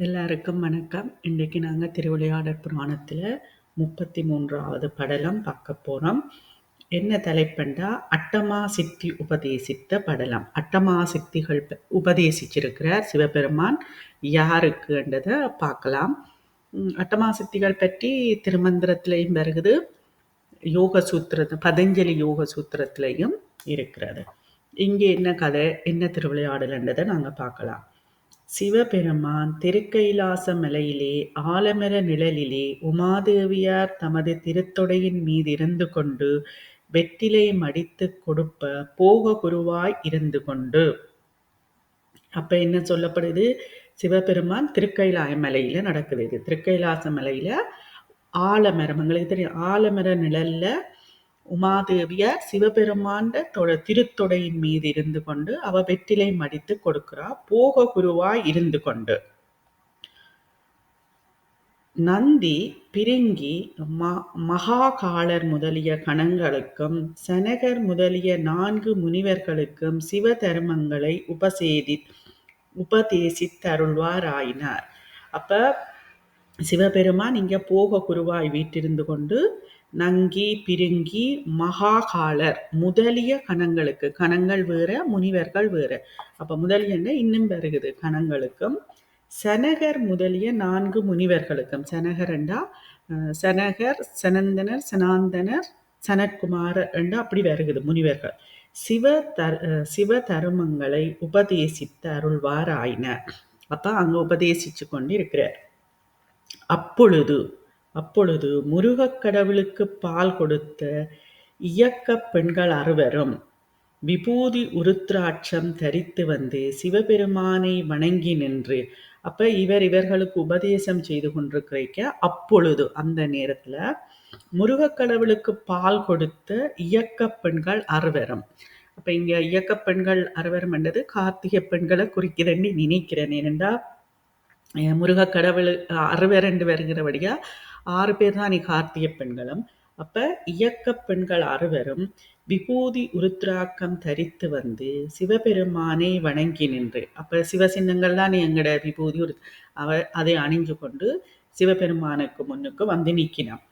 எல்லாருக்கும் வணக்கம். இன்றைக்கு நாங்கள் திருவிளையாடற் புராணத்தில் முப்பத்தி மூன்றாவது படலம் பார்க்க போகிறோம் என்ன தலைப்பண்டா? அட்டமா சித்தி உபதேசித்த படலம். அட்டமா சித்திகள் ப- உபதேசிச்சிருக்கிறார் சிவபெருமான். யாருக்குன்றதை பார்க்கலாம். அட்டமா சித்திகள் பற்றி திருமந்திரத்திலையும் வருகுது. யோக சூத்திர பதஞ்சலி யோக சூத்திரத்திலையும் இருக்கிறது. இங்கே என்ன கதை என்ன திருவிளையாடல்ன்றதை நாங்கள் பார்க்கலாம். சிவபெருமான் திருக்கைலாச மலையிலே ஆலமர நிழலிலே உமாதேவியார் தமது திருத்தொடையின் மீது இருந்து கொண்டு வெற்றிலை மடித்துக் கொடுப்ப போக குருவாய் இருந்து கொண்டு. அப்ப என்ன சொல்லப்படுது? சிவபெருமான் திருக்கைலாய மலையில நடக்குது இது. திருக்கைலாச மலையில ஆலமரம் எங்களுக்கு தெரியும் ஆலமர நிழல்ல உமாதேவியார் சிவபெருமாண்ட தொட திருத்தொடையின் மீது இருந்து கொண்டு அவ வெற்றிலை மடித்து கொடுக்கிறா. போக குருவாய் இருந்து கொண்டு. நந்தி பிரிங்கி ம- மகாகாலர் முதலிய கணங்களுக்கும் சனகர் முதலிய நான்கு முனிவர்களுக்கும் சிவ தர்மங்களை உபசேதி உபதேசித்தருள்வாராயினார் அப்ப சிவபெருமான் இங்க போக குருவாய் வீட்டிருந்து கொண்டு நங்கி பிருங்கி மகாகாலர் முதலிய கணங்களுக்கு கணங்கள் வேற முனிவர்கள் வேற. அப்ப முதலியன்னா இன்னும் வருகுது. கணங்களுக்கும். சனகர் முதலிய நான்கு முனிவர்களுக்கும். சனகர் என்றா சனகர் சனந்தனர் சனாந்தனர் சனத்குமார் என்றா அப்படி வருகுது முனிவர்கள். சிவ தர் சிவ தருமங்களை உபதேசித்து அருள்வாராயின அப்ப அங்க உபதேசிச்சு கொண்டு இருக்கிறார் அப்பொழுது அப்பொழுது முருகக் கடவுளுக்கு பால் கொடுத்த இயக்கப் பெண்கள் அறுவரும். விபூதி உருத்ராட்சம் தரித்து வந்து சிவபெருமானை வணங்கி நின்று அப்ப இவர் இவர்களுக்கு உபதேசம் செய்து கொண்டிருக்கிறீக்க அப்பொழுது அந்த நேரத்துல முருகக் கடவுளுக்கு பால் கொடுத்த இயக்க பெண்கள் அறுவரும். அப்ப இங்க இயக்கப் பெண்கள் அறுவரும் என்றது கார்த்திகை பெண்களை குறிக்கிறேன்னு நினைக்கிறேன். ஏனென்றா அஹ் முருகக் கடவுள் அறுவர் வருகிறபடியா ஆறு பேர் தான் நீ கார்த்திகை பெண்களும். அப்ப இயக்க பெண்கள் அறுவரும். விபூதி உருத்ராக்கம் தரித்து வந்து சிவபெருமானை வணங்கி நின்று. அப்ப சிவசின்னங்கள் தான் எங்கட விபூதி உரு அவ அதை அணிஞ்சு கொண்டு சிவபெருமானுக்கு முன்னுக்கு வந்து நிற்கினான்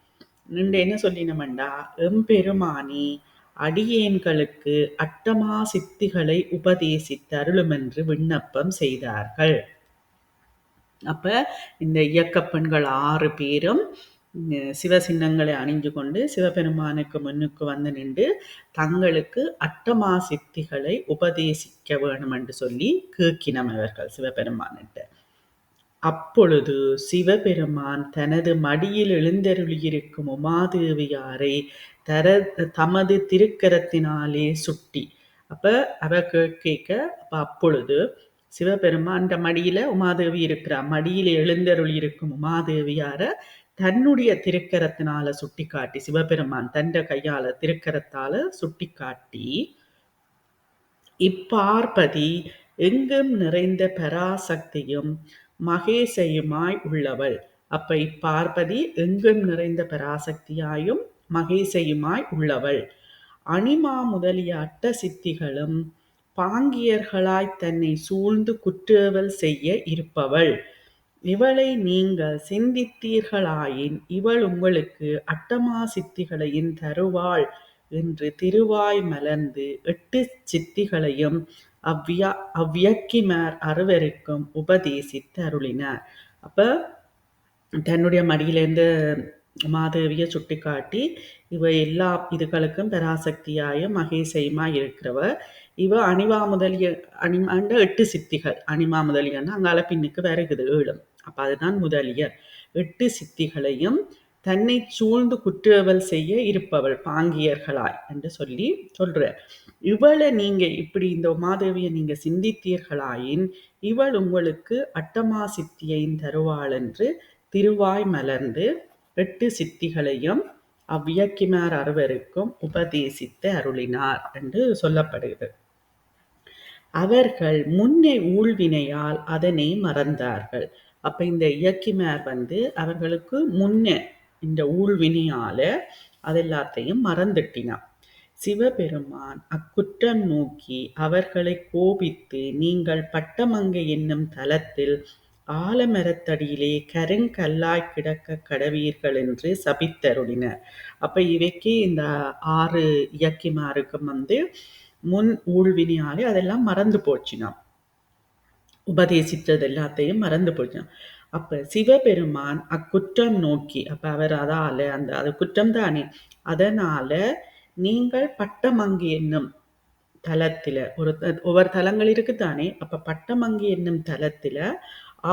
நின்று என்ன சொல்லினமண்டா எம்பெருமானி அடியேன்களுக்கு அட்டமா சித்திகளை உபதேசித்து அருளுமென்று விண்ணப்பம் செய்தார்கள். அப்ப இந்த இயக்க பெண்கள் ஆறு பேரும் சிவ சிவசின்னங்களை அணிஞ்சு கொண்டு சிவபெருமானுக்கு முன்னுக்கு வந்து நின்று தங்களுக்கு அட்டமா சித்திகளை உபதேசிக்க வேணும் என்று சொல்லி கேக்கினம் அவர்கள் சிவபெருமானிட்ட அப்பொழுது சிவபெருமான் தனது மடியில் எழுந்தருளியிருக்கும் உமாதேவியாரை தர தமது திருக்கரத்தினாலே சுட்டி. அப்ப அவ கேட்க அப்ப அப்பொழுது சிவபெருமான் அந்த மடியில உமாதேவி இருக்கிறா மடியில எழுந்தருள் இருக்கும் உமாதேவியார தன்னுடைய திருக்கரத்தினால சுட்டி காட்டி சிவபெருமான் தந்த கையால திருக்கரத்தால சுட்டி காட்டி இப்பார்பதி எங்கும் நிறைந்த பராசக்தியும் மகேசையுமாய் உள்ளவள். அப்ப இப்பார்பதி எங்கும் நிறைந்த பராசக்தியாயும் மகேசையுமாய் உள்ளவள். அனிமா முதலிய அட்ட சித்திகளும் பாங்கியர்களாய் தன்னை சூழ்ந்து குற்றவல் செய்ய இருப்பவள். இவளை நீங்கள் சிந்தித்தீர்களாயின் இவள் உங்களுக்கு அட்டமா சித்திகளையும் தருவாள் என்று திருவாய் மலர்ந்து எட்டு சித்திகளையும் அவ்வியா அவ்வியக்கிமார் அறுவருக்கும் உபதேசித்து அருளினார். அப்ப தன்னுடைய மடியிலேருந்து மாதேவியை சுட்டிக்காட்டி இவ எல்லா இதுகளுக்கும் பராசக்தியாய மகேசையுமாய் இருக்கிறவ இவ அணிவா முதலிய அணிமாண்ட எட்டு சித்திகள் அணிமா முதலியன்னா அங்கால பின்னுக்கு வருகுது ஏழும் அப்போ அதுதான் முதலியர் எட்டு சித்திகளையும் தன்னை சூழ்ந்து குற்றவல் செய்ய இருப்பவள் பாங்கியர்களாய் என்று சொல்லி சொல்ற இவளை நீங்க இப்படி இந்த உமாதேவியை நீங்க சிந்தித்தீர்களாயின் இவள் உங்களுக்கு அட்டமா சித்தியையும் தருவாள் என்று திருவாய் மலர்ந்து எட்டு சித்திகளையும் அவ்வியக்கிமார் அறுவருக்கும் உபதேசித்து அருளினார் என்று சொல்லப்படுகிறது அவர்கள் முன்னே ஊழ்வினையால் அதனை மறந்தார்கள். அப்ப இந்த இயக்கிமார் வந்து அவர்களுக்கு முன்னே இந்த ஊழ்வினையால அதெல்லாத்தையும் மறந்துட்டினான். சிவபெருமான் அக்குற்றம் நோக்கி அவர்களை கோபித்து நீங்கள் பட்டமங்கை என்னும் தலத்தில் ஆலமரத்தடியிலே கருங்கல்லாய் கிடக்க கடவீர்கள் என்று சபித்தருளினர். அப்ப இவைக்கு இந்த ஆறு இயக்கிமாருக்கும் வந்து முன் ஊழ்வினியாலே அதெல்லாம் மறந்து போச்சுனாம். உபதேசித்தது எல்லாத்தையும் மறந்து போச்சான் அப்ப சிவபெருமான் அக்குற்றம் நோக்கி அப்ப அவர் அதால அந்த அது குற்றம் தானே அதனால நீங்கள் பட்டமங்கி என்னும் தலத்துல ஒரு ஒவ்வொரு தலங்கள் இருக்குத்தானே அப்ப பட்டமங்கி என்னும் தலத்துல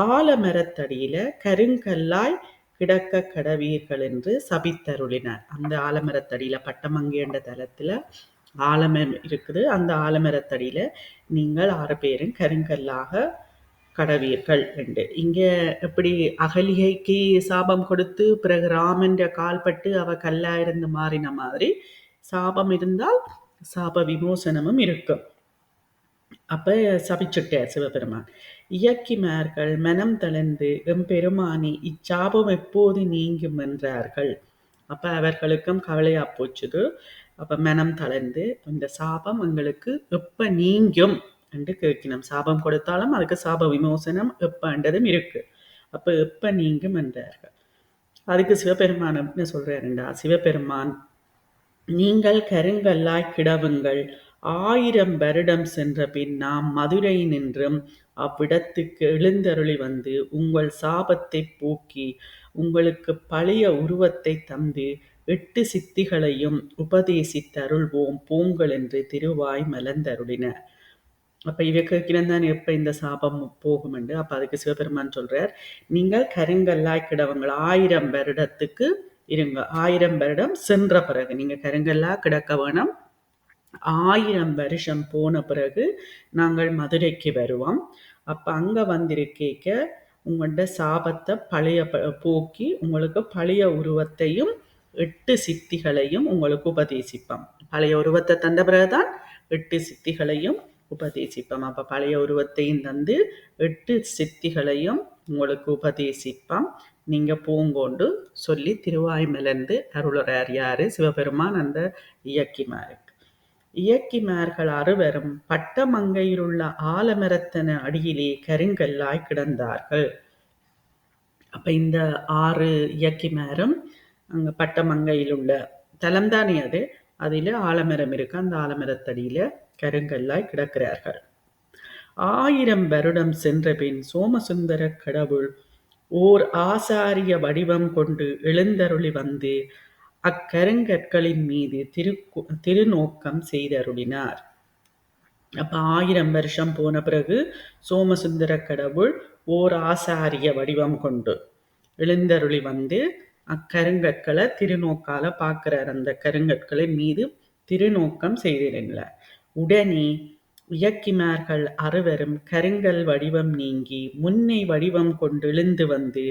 ஆலமரத்தடியில கருங்கல்லாய் கிடக்க கடவீர்கள் என்று சபித்தருளினார். அந்த ஆலமரத்தடியில பட்டமங்கி என்ற தலத்துல ஆலமரம் இருக்குது. அந்த ஆலமரத்தடியில் நீங்கள் ஆறு பேரும் கருங்கல்லாக கடவீர்கள் என்று. இங்கே எப்படி அகலிகைக்கு சாபம் கொடுத்து பிறகு ராமன்ற கால்பட்டு அவ கல்லா இருந்து மாறின மாதிரி சாபம் இருந்தால் சாப விமோசனமும் இருக்கும். அப்ப சபிச்சுட்டார் சிவபெருமான். இயக்கிமார்கள் மனம் தளர்ந்து எம்பெருமானி இச்சாபம் எப்போது நீங்கும்? என்றார்கள். அப்ப அவர்களுக்கும் கவலையா போச்சுது. அப்ப மனம் தளர்ந்து இந்த சாபம் எங்களுக்கு எப்ப நீங்கும் என்று கேட்கணும் சாபம் கொடுத்தாலும் அதுக்கு சாப விமோசனம் எப்பன்றதும் இருக்கு. அப்ப எப்ப நீங்கும் என்றார்கள். அதுக்கு சிவபெருமான் என்ன சொல்றாருண்டா சிவபெருமான் நீங்கள் கருங்கல்லாய் கிடவுங்கள். ஆயிரம் வருடம் சென்ற பின் நாம் மதுரை நின்றும் அவ்விடத்துக்கு எழுந்தருளி வந்து உங்கள் சாபத்தை போக்கி உங்களுக்கு பழைய உருவத்தை தந்து எட்டு சித்திகளையும் உபதேசித்தருள்வோம் போங்கள் என்று திருவாய் மலர்ந்தருளின. அப்ப இவ கேட்கிறேன் எப்ப இந்த சாபம் போகும் என்று அப்ப அதுக்கு சிவபெருமான் சொல்றார் நீங்கள் கருங்கல்லாய் கிடவங்கள் ஆயிரம் வருடத்துக்கு இருங்க. ஆயிரம் வருடம் சென்ற பிறகு நீங்க கருங்கல்லா கிடக்க வேணும். ஆயிரம் வருஷம் போன பிறகு நாங்கள் மதுரைக்கு வருவோம். அப்ப அங்க வந்திருக்கேக்க உங்கள்கிட்ட சாபத்தை பழைய போக்கி உங்களுக்கு பழைய உருவத்தையும் எட்டு சித்திகளையும் உங்களுக்கு உபதேசிப்போம். பழைய உருவத்தை தந்த பிறகுதான் எட்டு சித்திகளையும் உபதேசிப்போம். அப்போ பழைய உருவத்தையும் தந்து எட்டு சித்திகளையும் உங்களுக்கு உபதேசிப்போம். நீங்கள் பூங்கொண்டு சொல்லி திருவாய்மலர்ந்து அருளறார் யார் சிவபெருமான் அந்த இயக்கிமாருக்கு இயக்கிமார்கள் அறுவரும். பட்டமங்கையிலுள்ள ஆலமரத்தன அடியிலே கருங்கல்லாய் கிடந்தார்கள். அப்ப இந்த ஆறு இயக்கிமாரும் அங்க பட்டமங்கையில் உள்ள தலம்தானே அது? அதில் ஆலமரம் இருக்கு. அந்த ஆலமரத்தடியில கருங்கல்லாய் கிடக்கிறார்கள். ஆயிரம் வருடம் சென்றபின் சோமசுந்தர கடவுள் ஓர் ஆசாரிய வடிவம் கொண்டு எழுந்தருளி வந்து அக்கருங்கற்களின் மீது திரு திருநோக்கம் செய்தருளினார். அப்ப ஆயிரம் வருஷம் போன பிறகு சோமசுந்தர கடவுள் ஓர் ஆசாரிய வடிவம் கொண்டு எழுந்தருளி வந்து அக்கருங்கற்களை திருநோக்கால பார்க்கிறார். அந்த கருங்கற்களின் மீது திருநோக்கம் செய்திருந்தார். உடனே இயக்கிமார்கள் அறுவரும் கருங்கல் வடிவம் நீங்கி முன்னை வடிவம் கொண்டெழுந்து வந்து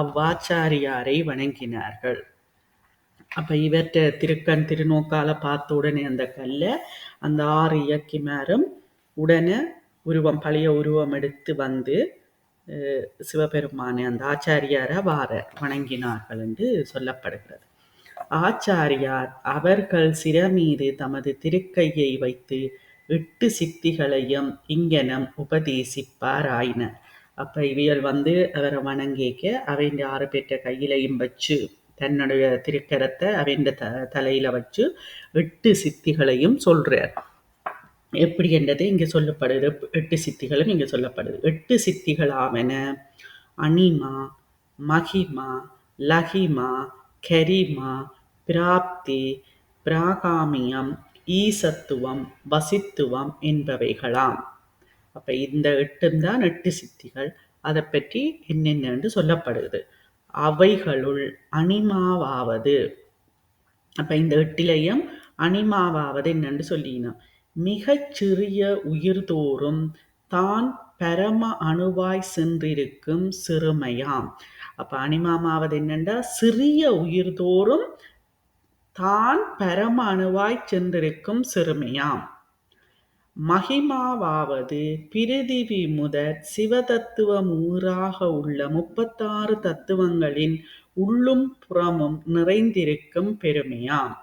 அவ்வாச்சாரியாரை வணங்கினார்கள். அப்ப இவர்கிட்ட திருக்கண் திருநோக்கால பார்த்த உடனே அந்த கல்ல அந்த ஆறு இயக்கிமாரும் உடனே உருவம் பழைய உருவம் எடுத்து வந்து சிவபெருமானை அந்த ஆச்சாரியாரை வார வணங்கினார்கள் என்று சொல்லப்படுகிறது. ஆச்சாரியார் அவர்கள் சிறமீது தமது திருக்கையை வைத்து எட்டு சித்திகளையும் இங்கனம் உபதேசிப்பார் அப்போ அப்ப இவியல் வந்து அவரை வணங்கிக்க அவைந்த ஆறு பெற்ற கையிலையும் வச்சு தன்னுடைய திருக்கரத்தை அவன் த தலையில வச்சு எட்டு சித்திகளையும் சொல்றார். எப்படி என்றது? இங்க சொல்லப்படுது எட்டு சித்திகளும் இங்க சொல்லப்படுது எட்டு சித்திகளாவன அனிமா மகிமா லகிமா கரிமா பிராப்தி பிராகாமியம் ஈசத்துவம் வசித்துவம் என்பவைகளாம். அப்ப இந்த எட்டும் தான் எட்டு சித்திகள். அதை பற்றி என்னென்னு சொல்லப்படுது அவைகளுள் அனிமாவாவது அப்ப இந்த எட்டிலையும் அனிமாவாவது என்னன்னு சொல்லினோம். மிகச் சிறிய உயிர்தோறும் தான் பரம அணுவாய் சென்றிருக்கும் சிறுமையாம். அப்ப அனிமாமாவது என்னண்டா சிறிய உயிர்தோறும் தான் பரம அணுவாய் சென்றிருக்கும் சிறுமையாம். மகிமாவாவது பிரிதிவி முதற் சிவதத்துவம் ஊராக உள்ள முப்பத்தாறு தத்துவங்களின் உள்ளும் புறமும் நிறைந்திருக்கும் பெருமையாம்.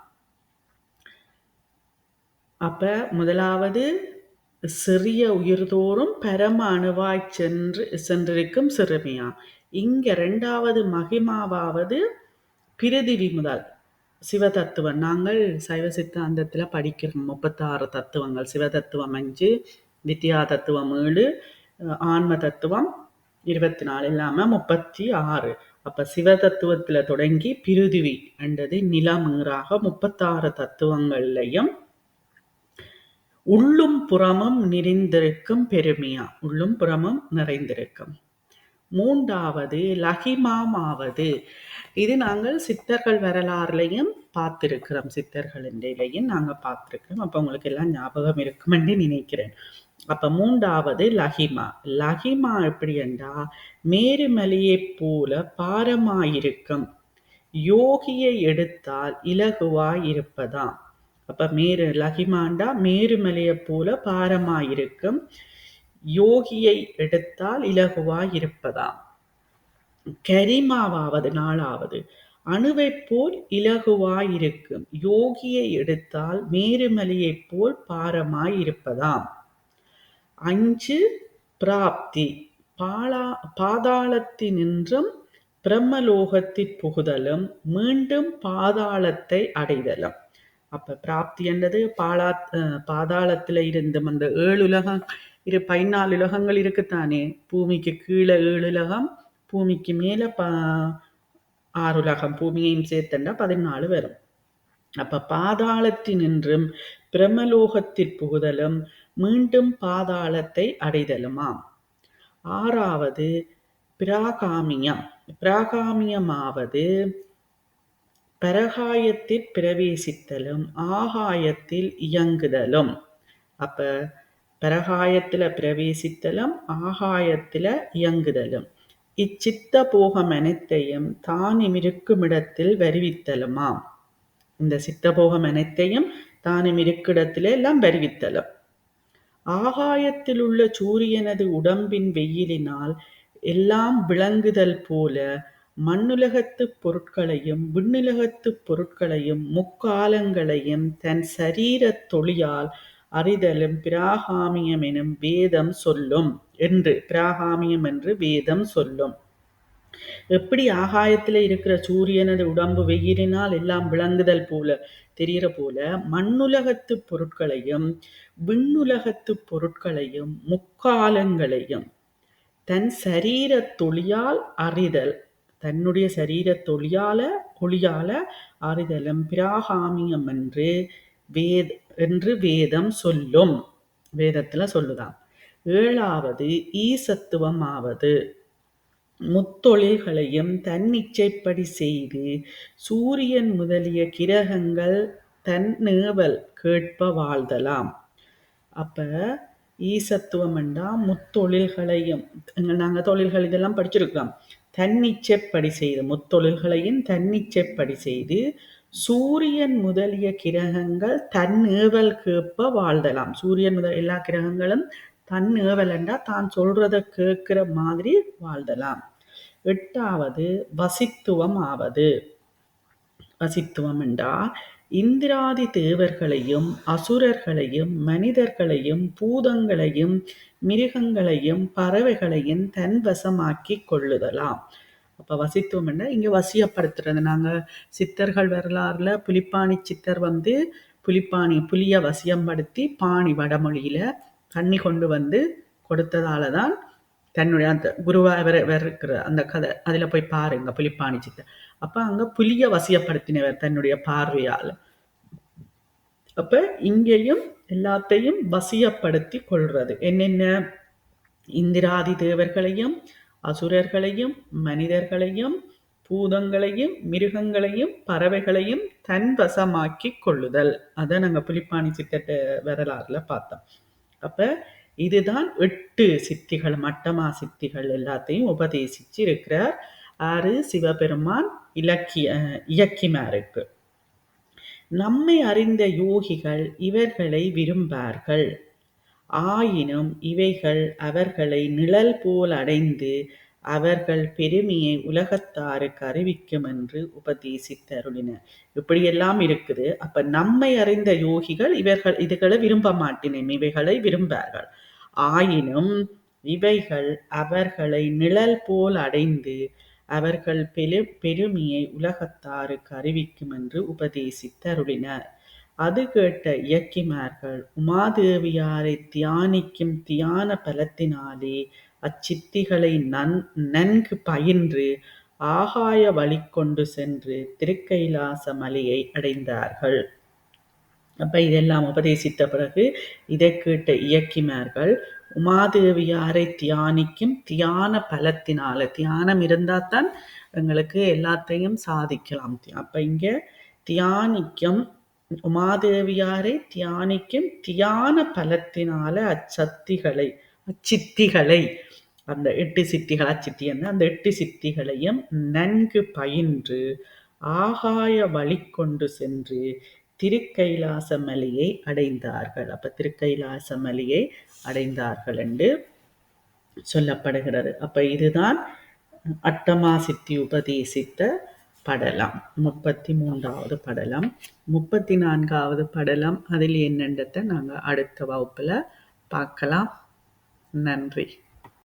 அப்ப முதலாவது சிறிய உயிர்தோறும் பரம அணுவாய் சென்று சென்றிருக்கும் சிறுமியா இங்க ரெண்டாவது மகிமாவாவது பிரிதிவி முதல். சிவதத்துவம் நாங்கள் சைவ சித்தாந்தத்தில் படிக்கிறோம். முப்பத்தாறு தத்துவங்கள். சிவதத்துவம் அஞ்சு வித்யா தத்துவம் ஏழு ஆன்ம தத்துவம் இருபத்தி நாலு இல்லாமல் முப்பத்தி ஆறு அப்போ சிவதத்துவத்தில் தொடங்கி பிருதிவி என்றது நிலமீறாக முப்பத்தாறு தத்துவங்கள்லையும் உள்ளும் புறமும் நிறைந்திருக்கும் பெருமையா? உள்ளும் புறமும் நிறைந்திருக்கும். மூன்றாவது லகிமாமாவது. இது நாங்கள் சித்தர்கள் வரலாறுலையும் பார்த்துருக்கிறோம். சித்தர்களின் நிலையும் நாங்கள் பார்த்துருக்கோம் அப்போ உங்களுக்கு எல்லாம் ஞாபகம் இருக்குமென்று நினைக்கிறேன். அப்போ மூன்றாவது லஹிமா. லஹிமா எப்படி என்றா மேருமலையை போல பாரமாயிருக்கும். யோகியை எடுத்தால் இலகுவாய் இருப்பதாம் அப்ப மேரு லஹிமாண்டா மேருமலையை போல பாரமாயிருக்கும். யோகியை எடுத்தால் இலகுவாய் இருப்பதாம் கரிமாவாவது நாளாவது. அணுவைப் போல் இலகுவாயிருக்கும். யோகியை எடுத்தால் மேருமலையைப் போல் பாரமாய் இருப்பதாம் அஞ்சு பிராப்தி. பாலா பாதாளத்தினின்றும் பிரம்மலோகத்திற் புகுதலும் மீண்டும் பாதாளத்தை அடைதலும். அப்ப பிராப்தி என்றது பாலா பாதாளத்துல இருந்து அந்த ஏழு உலகம் இரு பதினாலு உலகங்கள் இருக்குத்தானே? பூமிக்கு கீழே ஏழு உலகம் பூமிக்கு மேலே ப ஆறுலகம் பூமியையும் சேர்த்தண்டா பதினாலு வரும் அப்ப பாதாளத்தினின்றும் பிரமலோகத்திற் புகுதலும் மீண்டும் பாதாளத்தை அடைதலுமாம் ஆறாவது பிராகாமியம் பிராகாமியமாவது பரகாயத்தில் பிரவேசித்தலும் ஆகாயத்தில் இயங்குதலும் அப்ப பரகாயத்தில் பிரவேசித்தலும் ஆகாயத்தில் இயங்குதலும் இச்சித்த போகம் அனைத்தையும் தானும் இருக்குமிடத்தில் வருவித்தலுமாம். இந்த சித்தபோகம் அனைத்தையும் தானும் இருக்கிடத்திலே எல்லாம் வருவித்தலும். ஆகாயத்தில் உள்ள சூரியனது உடம்பின் வெயிலினால் எல்லாம் விளங்குதல் போல மண்ணுலகத்து பொருட்களையும் விண்ணுலகத்து பொருட்களையும் முக்காலங்களையும் தன் சரீரத் தொழியால் அறிதலும் பிராகாமியம் எனும் வேதம் சொல்லும் என்று பிராகாமியம் என்று வேதம் சொல்லும். எப்படி ஆகாயத்துல இருக்கிற சூரியனது உடம்பு வெயிலினால் எல்லாம் விளங்குதல் போல தெரிகிற போல மண்ணுலகத்து பொருட்களையும் விண்ணுலகத்து பொருட்களையும் முக்காலங்களையும் தன் சரீர தொழியால் அறிதல் தன்னுடைய சரீர தொழியால ஒளியால அறிதலும் பிராகாமியம் என்று வேத என்று வேதம் சொல்லும். வேதத்துல சொல்லுதான். ஏழாவது ஈசத்துவம் ஆவது முத்தொழில்களையும் தன்னிச்சைப்படி செய்து சூரியன் முதலிய கிரகங்கள் தன் நேவல் கேட்ப வாழ்தலாம். அப்ப ஈசத்துவம் என்றா முத்தொழில்களையும் நாங்கள் தொழில்கள் இதெல்லாம் படிச்சிருக்கோம் தன்னிச்சைப்படி செய்து முத்தொழில்களையும் தன்னிச்சைப்படி செய்து சூரியன் முதலிய கிரகங்கள் தன் ஏவல் கேட்ப வாழ்தலாம். சூரியன் முதல் எல்லா கிரகங்களும் தன் ஏவல் என்றா தான் சொல்றத கேட்கிற மாதிரி வாழ்தலாம். எட்டாவது வசித்துவம் ஆவது. வசித்துவம் என்றா இந்திராதி தேவர்களையும் அசுரர்களையும் மனிதர்களையும் பூதங்களையும் மிருகங்களையும் பறவைகளையும் தன் வசமாக்கி கொள்ளுதலாம். அப்ப வசித்துவம் என்ன? இங்க வசியப்படுத்துறது. நாங்க சித்தர்கள் வரலாறுல புலிப்பாணி சித்தர் வந்து புலிப்பாணி புலிய வசியம்படுத்தி பாணி வடமொழியில தண்ணி கொண்டு வந்து கொடுத்ததால தான் தன்னுடைய அந்த குருவாவர் இருக்கிற அந்த கதை அதில் போய் பாருங்க புலிப்பாணி சித்தர். அப்போ அங்கே புலிய வசியப்படுத்தினவர் தன்னுடைய பார்வையால். அப்போ இங்கேயும் எல்லாத்தையும் வசியப்படுத்தி கொள்றது. என்னென்ன? இந்திராதி தேவர்களையும் அசுரர்களையும் மனிதர்களையும் பூதங்களையும் மிருகங்களையும் பறவைகளையும் தன் வசமாக்கி கொள்ளுதல். அதை நாங்கள் புலிப்பாணி சித்தட்ட வரலாறுல பார்த்தோம். அப்ப இதுதான் எட்டு சித்திகள் மட்டமா சித்திகள் எல்லாத்தையும் உபதேசிச்சு இருக்கிறார் ஆறு சிவபெருமான் இலக்கிய இயக்கிமாருக்கு நம்மை அறிந்த யோகிகள் இவர்களை விரும்பார்கள். ஆயினும் இவைகள் அவர்களை நிழல் போல் அடைந்து அவர்கள் பெருமையை உலகத்தாருக்கு அறிவிக்கும் என்று உபதேசித்தருளினர் இப்படியெல்லாம் இருக்குது. அப்ப நம்மை அறிந்த யோகிகள் இவர்கள் இதுகளை விரும்ப மாட்டினேன். இவைகளை விரும்பார்கள். ஆயினும் இவைகள் அவர்களை நிழல் போல் அடைந்து அவர்கள் பெரு பெருமையை உலகத்தாருக்கு அறிவிக்கும் என்று உபதேசித்தருளினர் அது கேட்ட இயக்கிமார்கள் உமாதேவியாரை தியானிக்கும் தியான பலத்தினாலே அச்சித்திகளை நன் நன்கு பயின்று ஆகாய வழி கொண்டு சென்று திருக்கைலாச மலையை அடைந்தார்கள். அப்ப இதெல்லாம் உபதேசித்த பிறகு இதை கேட்ட இயக்கிமார்கள் உமாதேவியாரை தியானிக்கும் தியான பலத்தினால தியானம் இருந்தால் தான் எங்களுக்கு எல்லாத்தையும் சாதிக்கலாம். அப்ப இங்க தியானிக்கும் உமாதேவியாரை தியானிக்கும் தியான பலத்தினால அச்சத்திகளை அச்சித்திகளை அந்த எட்டு சித்திகள் அச்சித்தி அந்த எட்டு சித்திகளையும் நன்கு பயின்று ஆகாய வழி கொண்டு சென்று திருக்கைலாச மலையை அடைந்தார்கள். அப்ப திருக்கைலாச மலையை அடைந்தார்கள் என்று சொல்லப்படுகிறது. அப்ப இதுதான் அட்டமா சித்தி உபதேசித்த படலம். முப்பத்தி மூன்றாவது படலம். முப்பத்தி நான்காவது படலம். அதில் என்னன்றதை நாங்கள் அடுத்த வகுப்பில் பார்க்கலாம். நன்றி.